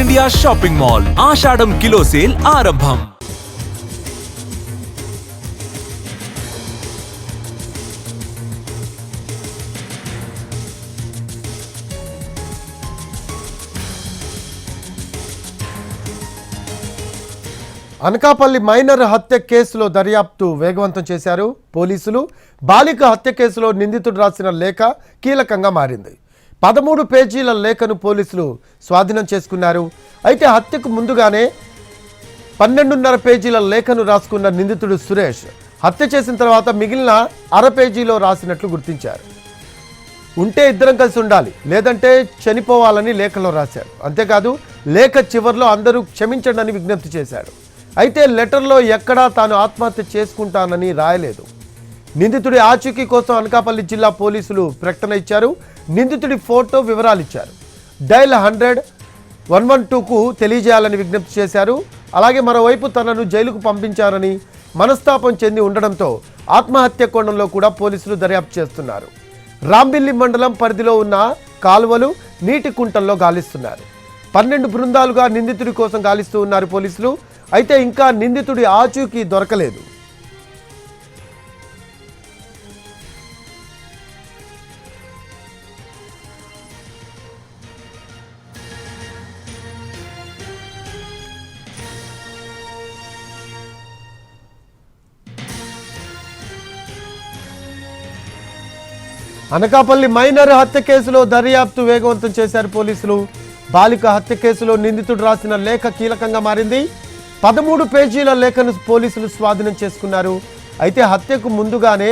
India shopping mall. Ashadham kilo sale ఆరంభం. Anakapalli minor హత్య కేసులో దర్యాప్తు వేగవంతం చేశారు పోలీసులు. బాలిక హత్య కేసులో నిందితుడు రాసిన లేఖ కీలకంగా మారింది. పదమూడు పేజీల లేఖను పోలీసులు స్వాధీనం చేసుకున్నారు. అయితే హత్యకు ముందుగానే పన్నెండున్నర పేజీల లేఖను రాసుకున్న నిందితుడు సురేష్ హత్య చేసిన తర్వాత మిగిలిన అర పేజీలో రాసినట్లు గుర్తించారు. ఉంటే ఇద్దరం కలిసి ఉండాలి లేదంటే చనిపోవాలని లేఖలో రాశారు. అంతేకాదు లేఖ చివరిలో అందరూ క్షమించండి అని విజ్ఞప్తి చేశాడు అయితే లెటర్లో ఎక్కడా తాను ఆత్మహత్య చేసుకుంటానని రాయలేదు. నిందితుడి ఆచూకీ కోసం అనకాపల్లి జిల్లా పోలీసులు ప్రకటన ఇచ్చారు. నిందితుడి ఫోటో వివరాలు ఇచ్చారు డైల్ హండ్రెడ్ వన్ వన్ టూకు తెలియజేయాలని విజ్ఞప్తి చేశారు. అలాగే మరోవైపు తనను జైలుకు పంపించారని మనస్తాపం చెంది ఉండడంతో ఆత్మహత్య కోణంలో కూడా పోలీసులు దర్యాప్తు చేస్తున్నారు. రాంబిల్లి మండలం పరిధిలో ఉన్న కాలువలు నీటి కుంటల్లో గాలిస్తున్నారు. పన్నెండు బృందాలుగా నిందితుడి కోసం గాలిస్తూ ఉన్నారు పోలీసులు. అయితే ఇంకా నిందితుడి ఆచూకీ దొరకలేదు. అనకాపల్లి మైనర్ హత్య కేసులో దర్యాప్తు వేగవంతం చేశారు పోలీసులు. బాలిక హత్య కేసులో నిందితుడు రాసిన లేఖ కీలకంగా మారింది. పదమూడు పేజీల లేఖను పోలీసులు స్వాధీనం చేసుకున్నారు. అయితే హత్యకు ముందుగానే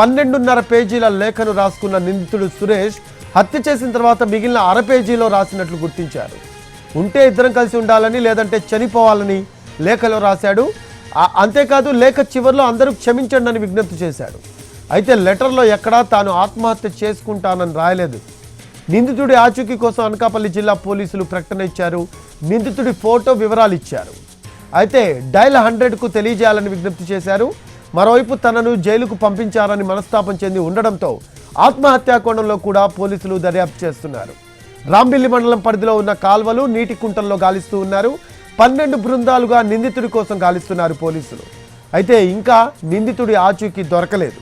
పన్నెండున్నర పేజీల లేఖను రాసుకున్న నిందితుడు సురేష్ హత్య చేసిన తర్వాత మిగిలిన అర పేజీలో రాసినట్లు గుర్తించారు. ఉంటే ఇద్దరం కలిసి ఉండాలని లేదంటే చనిపోవాలని లేఖలో రాశాడు. అంతేకాదు లేఖ చివరిలో అందరూ క్షమించండి అని విజ్ఞప్తి చేశాడు. అయితే లెటర్లో ఎక్కడా తాను ఆత్మహత్య చేసుకుంటానని రాయలేదు. నిందితుడి ఆచూకీ కోసం అనకాపల్లి జిల్లా పోలీసులు ప్రకటన ఇచ్చారు. నిందితుడి ఫోటో వివరాలు ఇచ్చారు. అయితే డైల్ హండ్రెడ్కు తెలియజేయాలని విజ్ఞప్తి చేశారు. మరోవైపు తనను జైలుకు పంపించారని మనస్తాపం చెంది ఉండడంతో ఆత్మహత్యా కోణంలో కూడా పోలీసులు దర్యాప్తు చేస్తున్నారు. రాంబిల్లి మండలం పరిధిలో ఉన్న కాల్వలు నీటి కుంటల్లో గాలిస్తూ ఉన్నారు. పన్నెండు బృందాలుగా నిందితుడి కోసం గాలిస్తున్నారు పోలీసులు. అయితే ఇంకా నిందితుడి ఆచూకీ దొరకలేదు.